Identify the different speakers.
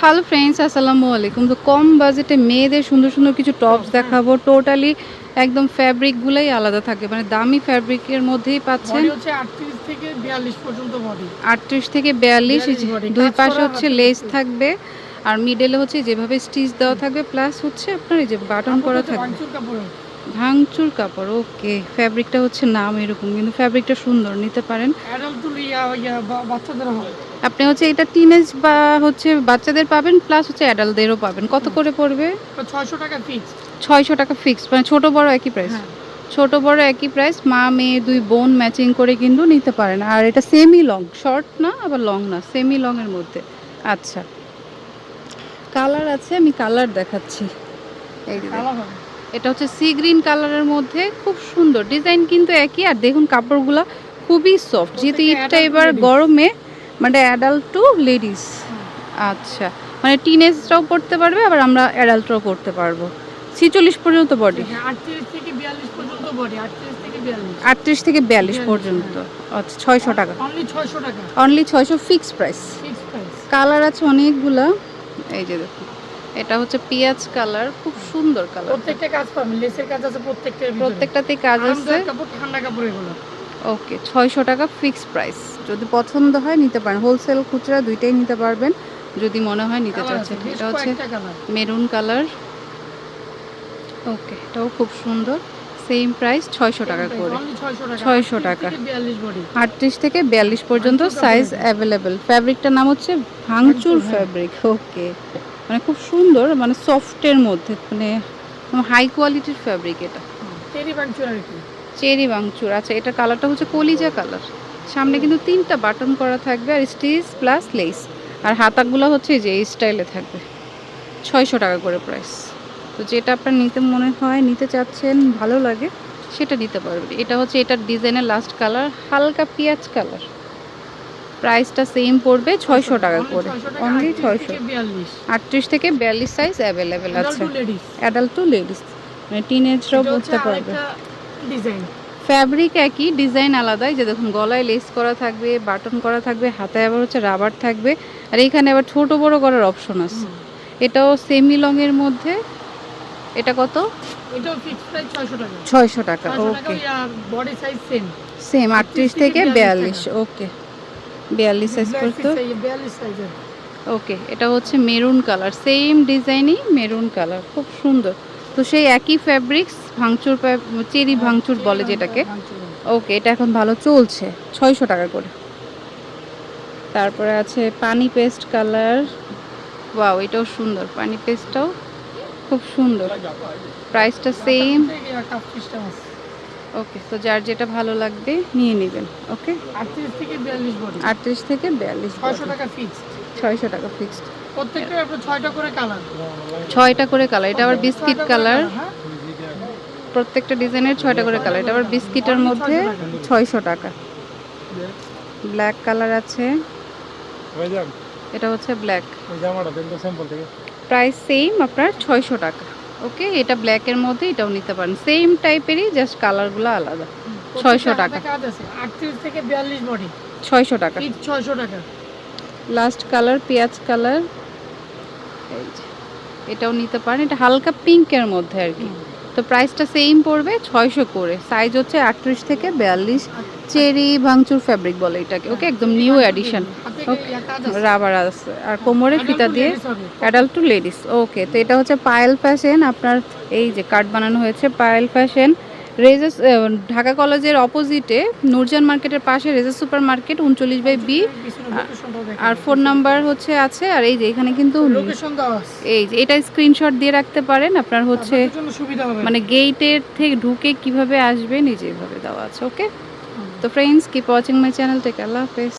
Speaker 1: Hello friends আসসালামু আলাইকুম। তো কম বাজেটে মেয়েদের সুন্দর সুন্দর কিছু টপস দেখাবো। টোটালি একদম ফ্যাব্রিকগুলোই আলাদা থাকে। মানে দামি ফ্যাব্রিকের মধ্যেই পাচ্ছেন
Speaker 2: বডি হচ্ছে 38 থেকে 42 পর্যন্ত বডি
Speaker 1: আটত্রিশ থেকে বিয়াল্লিশ দুই পাশে হচ্ছে লেস থাকবে। আর মিডলে হচ্ছে যেভাবে স্টিচ দেওয়া থাকবে প্লাস হচ্ছে আপনার এই যে বাটন করা থাকবে।
Speaker 2: ভাঙচুর কাপড়।
Speaker 1: ওকে ফ্যাব্রিকটা হচ্ছে নাম এরকম কিন্তু ফ্যাব্রিকটা সুন্দর নিতে পারেন।
Speaker 2: বাচ্চাদের হয়।
Speaker 1: আপনি হচ্ছে এটা টিনেজ বা হচ্ছে বাচ্চাদের পাবেন প্লাস হচ্ছে অ্যাডাল্টদেরও পাবেন। কত করে পড়বে?
Speaker 2: 600 টাকা ফিক্স
Speaker 1: ছয়শো টাকা ফিক্স মানে ছোট বড় একই প্রাইস
Speaker 2: হ্যাঁ।
Speaker 1: ছোট বড় একই প্রাইস মা মেয়ে দুই বোন ম্যাচিং করে কিন্তু নিতে পারেন। আর এটা সেমি লং শর্ট না আবার লং না সেমি লং এর মধ্যে। আচ্ছা। কালার আছে আমি কালার দেখাচ্ছি। এই এটা হচ্ছে সি গ্রিন কালারের মধ্যে খুব সুন্দর। ডিজাইন কিন্তু একই আর দেখুন কাপড়গুলো খুবই সফট যেহেতু ঈদটা এবার গরমে মানে অ্যাডাল্ট টু লেডিস আচ্ছা মানে টিনেজরাও পড়তে পারবে আবার আমরা অ্যাডাল্টরাও পড়তে পারব। ছিচল্লিশ পর্যন্ত বডি
Speaker 2: হ্যাঁ, 38 থেকে 42 পর্যন্ত বডি 38 থেকে 42
Speaker 1: আটত্রিশ থেকে বিয়াল্লিশ পর্যন্ত। আচ্ছা ছয়শো টাকা।
Speaker 2: অনলি 600 টাকা।
Speaker 1: অনলি ছয়শো ফিক্স প্রাইস কালার আছে অনেকগুলা। এই যে দেখুন এটা হচ্ছে পেঁয়াজ কালার খুব সুন্দর কালার
Speaker 2: প্রত্যেকটা কাজ পাবেন লেসের কাজ আছে প্রত্যেকটার ভিতরে।
Speaker 1: প্রত্যেকটাতে কাজ আছে।
Speaker 2: কাপড় ঠান্ডা কাপড় এগুলো।
Speaker 1: ওকে ছয়শো টাকা ফিক্স প্রাইস। যদি পছন্দ হয় নিতে পারেন। হোলসেল খুচরা দুইটাই নিতে পারবেন। যদি মনে হয় নিতে চাচ্ছেন। এটা হচ্ছে মেরুন কালার। ওকে এটাও খুব সুন্দর। সেম প্রাইস ছয়শো টাকা করে।
Speaker 2: ছয়শো টাকা।
Speaker 1: 600 টাকা।
Speaker 2: 42 বডি।
Speaker 1: আটত্রিশ থেকে বিয়াল্লিশ পর্যন্ত সাইজ অ্যাভেলেবেল ফ্যাব্রিকটার নাম হচ্ছে ভাঙচুর। ফ্যাব্রিক ওকে মানে খুব সুন্দর মানে সফটের মধ্যে মানে হাই কোয়ালিটির ফ্যাব্রিক এটা। চেরি ভাঙচুর আচ্ছা এটা কালারটা হচ্ছে কলিজা কালার। সামনে কিন্তু তিনটা বাটন করা থাকবে আর স্টিচ প্লাস লেস। আর হাতাগুলো হচ্ছে যে এই স্টাইলে থাকবে। ছয়শো টাকা করে প্রাইস তো যেটা আপনার নিতে মনে হয় নিতে চাচ্ছেন ভালো লাগে সেটা নিতে পারবেন। এটা হচ্ছে এটার ডিজাইনের লাস্ট কালার হালকা পেঁয়াজ কালার প্রাইসটা সেম পড়বে ছয়শো টাকা করে। অনলি ছয়শো আটত্রিশ থেকে বিয়াল্লিশ সাইজ অ্যাভেলেবেল আছে। অ্যাডাল্ট টু লেডিস মানে টিনেজরাও বুঝতে পারবে।
Speaker 2: ডিজাইন?
Speaker 1: ফ্যাব্রিক একই ডিজাইন আলাদাই। যে দেখুন গলায় লেস করা থাকবে বাটন করা থাকবে হাতে আবার হচ্ছে রাবার থাকবে। আর এখানে আবার ছোট বড় করার অপশন আছে। এটাও সেমি লং এর মধ্যে। এটা কত?
Speaker 2: এটাও ফিক্স প্রাইস 600 টাকা।
Speaker 1: ছয়শো টাকা
Speaker 2: 600 টাকা
Speaker 1: okay
Speaker 2: body size same
Speaker 1: same আটত্রিশ থেকে বিয়াল্লিশ ওকে বিয়াল্লিশ সাইজ করতো।
Speaker 2: 42 সাইজের
Speaker 1: ওকে এটা হচ্ছে মেরুন কালার সেম ডিজাইনই মেরুন কালার খুব সুন্দর। তো সেই একই ফ্যাব্রিক্স ভাঙচুর চেরি ভাঙচুর বলে যেটাকে। ওকে এটা এখন ভালো চলছে ছয়শো টাকা করে। তারপরে আছে পানি পেস্ট কালার ওয়াও এটাও সুন্দর পানি পেস্টটাও খুব সুন্দর। প্রাইসটা সেম ওকে তো যার যেটা ভালো লাগবে নিয়ে নেবেন ওকে
Speaker 2: 38 থেকে 42 বডি।
Speaker 1: আটত্রিশ থেকে বিয়াল্লিশ
Speaker 2: 600 টাকা ফিক্সড
Speaker 1: ছয়শো টাকা ফিক্সড
Speaker 2: প্রত্যেকটা আপনার 6টা করে কালার।
Speaker 1: ছয়টা করে কালার। এটা আবার বিস্কিট কালার।
Speaker 2: হ্যাঁ।
Speaker 1: প্রত্যেকটা ডিজাইনের ছয়টা করে কালার। এটা আবার বিস্কিটের মধ্যে ছয়শো টাকা। ব্ল্যাক কালার আছে। এটা হচ্ছে ব্ল্যাক।
Speaker 3: ওই জামাটা দেন তো স্যাম্পল থেকে।
Speaker 1: প্রাইস সেম আপনার ছয়শো টাকা। ওকে এটা ব্ল্যাকের মধ্যে এটাও নিতে পারেন। সেম টাইপেরই জাস্ট কালারগুলো আলাদা। ছয়শো টাকা।
Speaker 2: কাজ আছে। 38 থেকে বডি
Speaker 1: ছয়শো টাকা।
Speaker 2: 600 টাকা।
Speaker 1: লাস্ট কালার পেঁয়াজ কালার এই যে এটাও নিতে পারেন। এটা হালকা পিঙ্কের মধ্যে আর কি। তো প্রাইসটা সেম পড়বে ছয়শো করে। সাইজ হচ্ছে আটত্রিশ থেকে বিয়াল্লিশ। চেরি ভাঙচুর ফ্যাব্রিক বলে এটাকে। ওকে একদম নিউ
Speaker 2: কাজ
Speaker 1: রাবার আছে। আর কোমরে
Speaker 2: Adult
Speaker 1: ফিতা দিয়ে অ্যাডাল্ট টু লেডিস ওকে তো এটা হচ্ছে পায়েল ফ্যাশন আপনার এই যে কার্ড বানানো হয়েছে পায়েল ফ্যাশন রেজাস ঢাকা কলেজের অপোজিটে নূরজান মার্কেটের পাশে রেজেস সুপার মার্কেট উনচল্লিশ বাই বি। আর ফোন নাম্বার হচ্ছে আছে আর এই যে এখানে কিন্তু
Speaker 2: লোকেশন
Speaker 1: এই যে এটা স্ক্রিনশট দিয়ে রাখতে পারেন আপনার হচ্ছে মানে গেইটের থেকে ঢুকে কীভাবে আসবে এই যে এভাবে দেওয়া আছে ওকে তো friends keep watching my channel থেকে আল্লাহ হাফেজ।